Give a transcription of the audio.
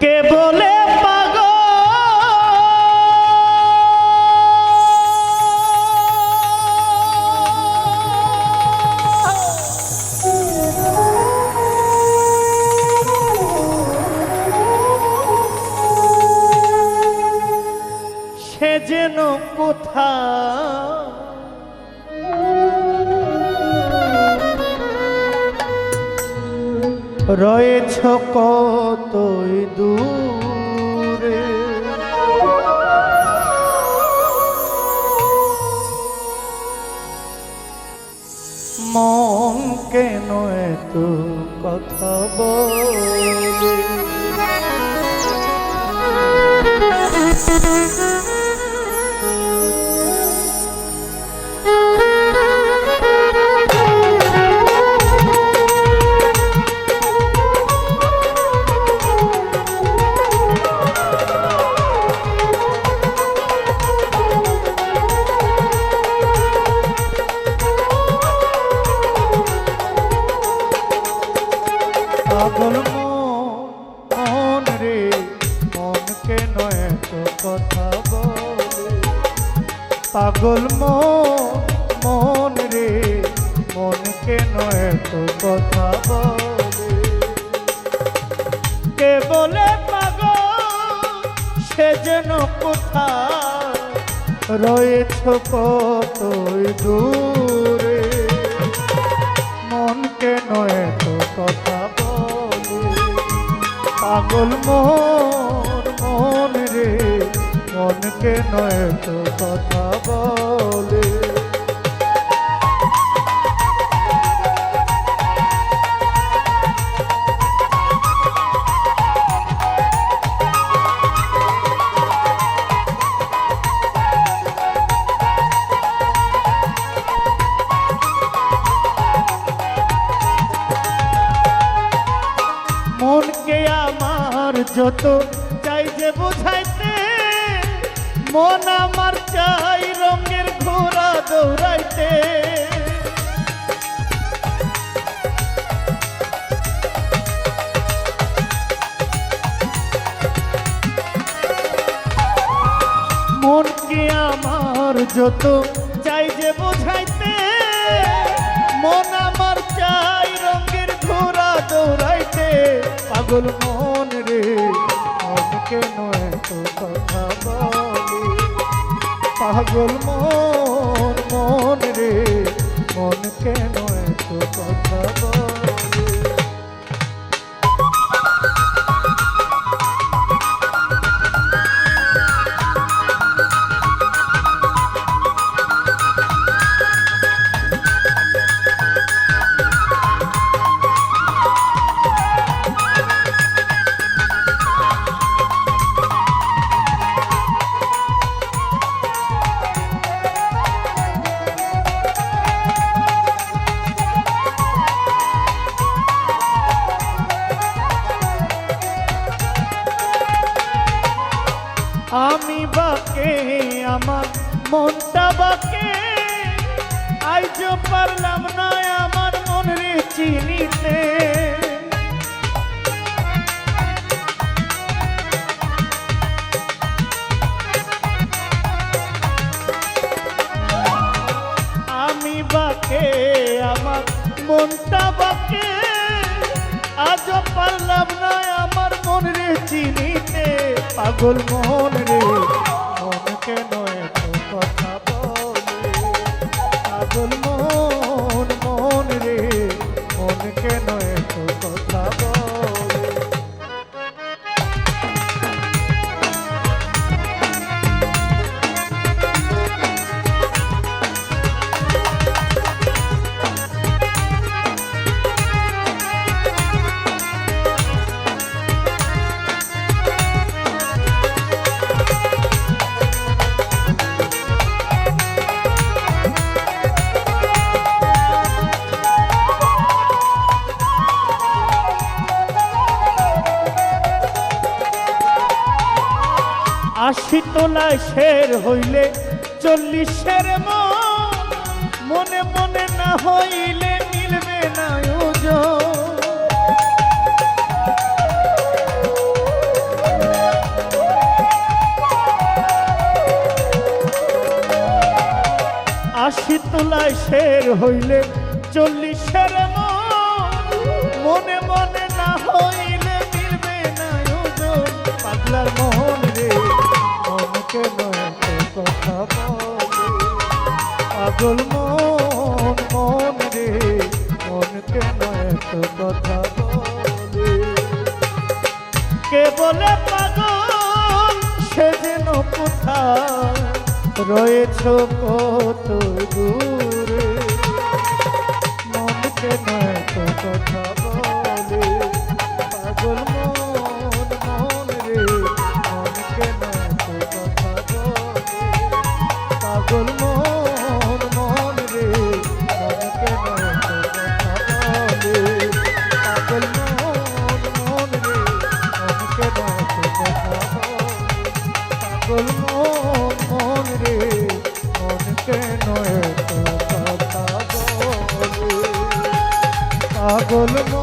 কে বলে রয়েছ কতই দূরে? মন কেন এত কথা বলে? পাগল মন, রে মন কেন এত কথা বলে? পাগল মন রে মন কেন এত কথা বলে? কে বলে পাগল সে যেন কোথায়? রয়েছ কতই দূরে? পাগল মন মন রে মনকে নয় তো কথা বলে। মনকে আমার যত চাই যে বোঝাইতে, মন আমার চাই রঙের ঘোড়া দৌড়াইতে। মনকে আমার যত পাগল মন রে মন কেন এত কথা বলে। পাগল মন মন রে, মন কেন এত কথা বলে? বাকে, আমার মনটা বাকে। আইজ পারলাম না আমার মন চিনিতে। আমি বাকে, আমার মনটা বাকে। আজ পারলাম না আমার মন রে চিনিতে পাগল মন রে। মন কেন আশি তোলায় শের হইলে চল্লিশের মনে। মনে না হইলে মিলবে না আশি তোলায় শের হইলে চল্লিশের মনে। মনে না হইলে মিলবে না পাগলার মহন কেন কথা পাগল মন মন রে মন কেন এত কথা বলে। কে বলে পাগল সেদিন কোথা রয়েছ কত দূরে? মন কেন কথা Colombia.